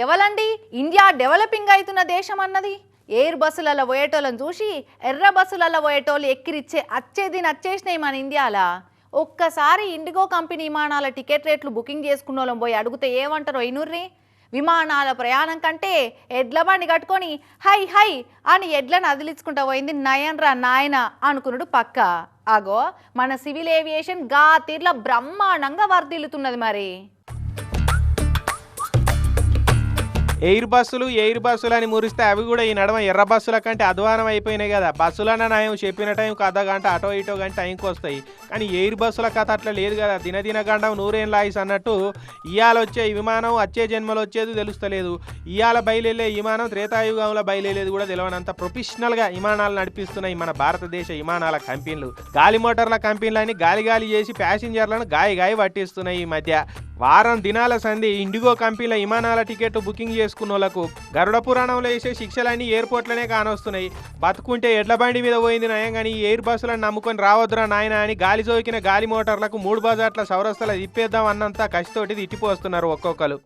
ఎవలండి? India developing అవుతున్న దేశం అన్నది. ఎయిర్ బస్సులలో పోయేటోళ్ళని చూసి ఎర్ర బస్సులలో పోయేటోళ్ళు ఎక్కిరిచ్చే అచ్చేది నచ్చేసినాయి మన ఇండియాలా? ఒక్కసారి ఇండిగో కంపెనీ విమానాల టికెట్ రేట్లు బుకింగ్ చేసుకున్న వాళ్ళం పోయి అడిగితే ఏమంటారో ఇనుర్రి విమానాల ప్రయాణం కంటే ఎడ్ల బండి కట్టుకొని హై హై అని ఎడ్లను అదిలించుకుంటా పోయింది నయన్రా నాయన అనుకున్నాడు పక్క. అగో మన సివిల్ ఏవియేషన్గా తీర్ల బ్రహ్మాండంగా వర్ధిల్లుతున్నది మరి. ఎయిర్ బస్సులు ఎయిర్ బస్సులు అని మురిస్తే అవి కూడా ఈ నడమ ఎర్ర బస్సుల కంటే అధ్వానం అయిపోయినాయి కదా. బస్సులన్న నయం చెప్పిన టైం అర్ధ గంట అటో ఇటో గంట టైంకి వస్తాయి. కానీ ఎయిర్ బస్సుల కథ అట్లా లేదు కదా. దినదిన గండం నూరేం లాయిస్ అన్నట్టు ఇవాళ వచ్చే విమానం వచ్చే జన్మలో వచ్చేది తెలుస్తలేదు. ఇవాళ బయలుదేరే విమానం త్రేతాయుగంలో బయలుదేరేది కూడా తెలియనంత ప్రొఫెషనల్గా విమానాలు నడిపిస్తున్నాయి మన భారతదేశ విమానాల కంపెనీలు. గాలి మోటార్ల కంపెనీలని గాలి గాలి చేసి ప్యాసింజర్లను గాయ గాయ పట్టిస్తున్నాయి ఈ మధ్య. వారం దినాల సంధి ఇండిగో కంపెనీల విమానాల టికెట్ బుకింగ్ చేసుకున్న వాళ్ళకు గరుడ పురాణంలో వేసే శిక్షలన్నీ ఎయిర్పోర్ట్లోనే కానొస్తున్నాయి. బతుకుంటే ఎడ్ల బండి మీద పోయింది నయం కానీ ఈ ఎయిర్ బస్సులను నమ్ముకొని రావద్దురా నాయన అని గాలి జోకిన గాలి మోటార్లకు మూడు బజార్ల సౌరస్థల తిప్పేద్దాం అన్నంత కసితోటి తిట్టిపోస్తున్నారు ఒక్కొక్కరు.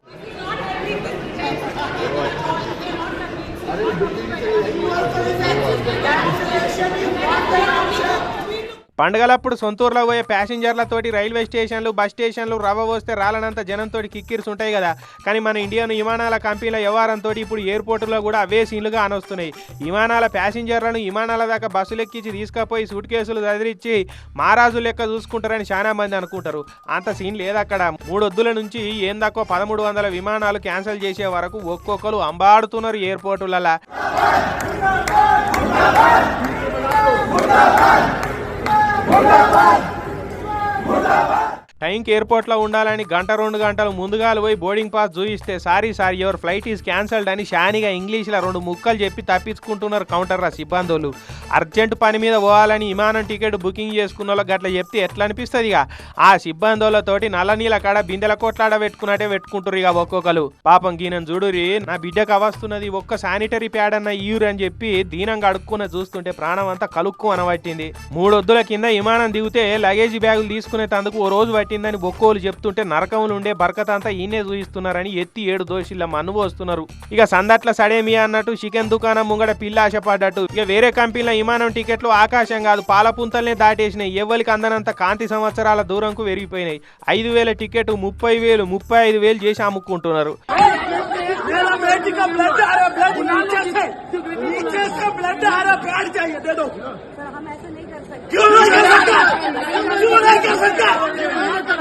పండగలప్పుడు సొంతూరులో పోయే ప్యాసింజర్లతోటి రైల్వే స్టేషన్లు బస్ స్టేషన్లు రవ్వ వస్తే రాలనంత జనంతో కిక్కిరిసి ఉంటాయి కదా. కానీ మన ఇండియన్ విమానాల కంపెనీల వ్యవహారంతో ఇప్పుడు ఎయిర్పోర్టులో కూడా అవే సీన్లుగా అనొస్తున్నాయి విమానాల ప్యాసింజర్లను విమానాల దాకా బస్సులు ఎక్కించి తీసుకుపోయి సూట్ కేసులు చదివించి మహారాజు లెక్క చూసుకుంటారని చాలా మంది అనుకుంటారు. అంత సీన్ లేదు అక్కడ మూడొద్దుల నుంచి ఏం తక్కువ పదమూడు వందల విమానాలు క్యాన్సిల్ చేసే వరకు ఒక్కొక్కరు అంబాడుతున్నారు ఎయిర్పోర్టులలో. టైంకి ఎయిర్పోర్ట్లో ఉండాలని గంట రెండు గంటలు ముందుగాలు పోయి boarding pass చూయిస్తే sorry sir your flight is cancelled అని షానిగా ఇంగ్లీష్లో రెండు ముక్కలు చెప్పి తప్పించుకుంటున్నారు కౌంటర్ రా సిబ్బందులు అర్జెంట్ పని మీద పోవాలని విమానం టికెట్ బుకింగ్ చేసుకున్న వాళ్ళకి గట్ల చెప్తే ఎట్లా అనిపిస్తుంది ఇక? ఆ సిబ్బందులతోటి నల్ల నీళ్ళ కాడ బిందెల కొట్లాడ పెట్టుకున్నట్టే పెట్టుకుంటారు ఇక ఒక్కొక్కరు పాపం గీనని చూడురి నా బిడ్డకు అవస్తున్నది ఒక్క శానిటరీ ప్యాడ్ అన్న ఇయ్యూరు అని చెప్పి దీనంగా అడుక్కున్న చూస్తుంటే ప్రాణం అంతా కలుక్కు అనబట్టింది. మూడొద్దుల కింద విమానం దిగితే లగేజీ బ్యాగులు తీసుకునే తందుకు ఓ రోజు పట్టిందని బొక్కోలు చెప్తుంటే నరకములు ఉండే బరకత అంతా ఈయనే చూయిస్తున్నారని ఎత్తి ఏడు దోషిళ్ళ మన్ను పోస్తున్నారు ఇక సందట్ల సడేమియా అన్నట్టు చికెన్ దుకాణం ముంగడ పిల్ల ఆశపడ్డట్టు. ఇక వేరే కంపెనీల విమానం టికెట్లు ఆకాశం కాదు పాలపుంతల్నే దాటేసినాయి. ఎవ్వరికి అందనంత కాంతి సంవత్సరాల దూరంకు పెరిగిపోయినాయి ఐదు వేల టికెట్ ముప్పై వేలు ముప్పై ఐదు వేలు చేసి అమ్ముకుంటున్నారు. 你给我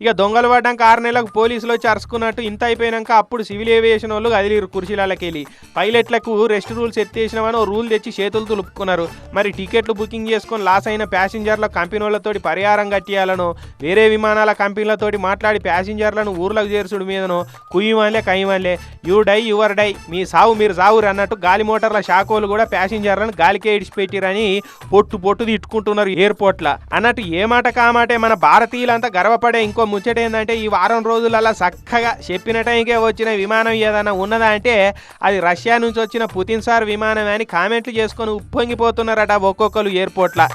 ఇక దొంగలు పడ్డాక ఆరు నెలలకు పోలీసులు వచ్చి అరుచుకున్నట్టు ఇంత అయిపోయినాక అప్పుడు సివిల్ ఏవియేషన్ వాళ్ళు కదిలిరు కుర్చీలకి వెళ్ళి పైలట్లకు రెస్ట్ రూల్స్ ఎత్తేసినామని ఓ రూల్ తెచ్చి చేతులు తులుపుకున్నారు. మరి టికెట్లు బుకింగ్ చేసుకొని లాస్ అయిన ప్యాసింజర్ల కంపెనీ వాళ్ళతోటి పరిహారం కట్టియాలనో వేరే విమానాల కంపెనీలతోటి మాట్లాడి ప్యాసింజర్లను ఊర్లకు చేర్చుడు మీదనో కుయ్యమనిలే కయ్యమనిలే యూ డై యువర్ డై మీ సావు మీరు సావురు అన్నట్టు గాలి మోటార్ల షాకోలు కూడా ప్యాసింజర్లను గాలికే ఇడిచిపెట్టిరని పొట్టు పొట్టు తిట్టుకుంటున్నారు ఎయిర్పోర్ట్ల. అన్నట్టు ఏ మాట కామాటే మన భారతీయులంతా గర్వపడే ఇంకో ముచ్చట ఏంటంటే ఈ వారం రోజులల్లా చక్కగా చెప్పిన టైంకే వచ్చిన విమానం ఏదైనా ఉన్నదా అంటే అది రష్యా నుంచి వచ్చిన పుతిన్ సార్ విమానం అని కామెంట్లు చేసుకొని ఉప్పొంగిపోతున్నారట ఒక్కొక్కరు ఎయిర్పోర్ట్లో.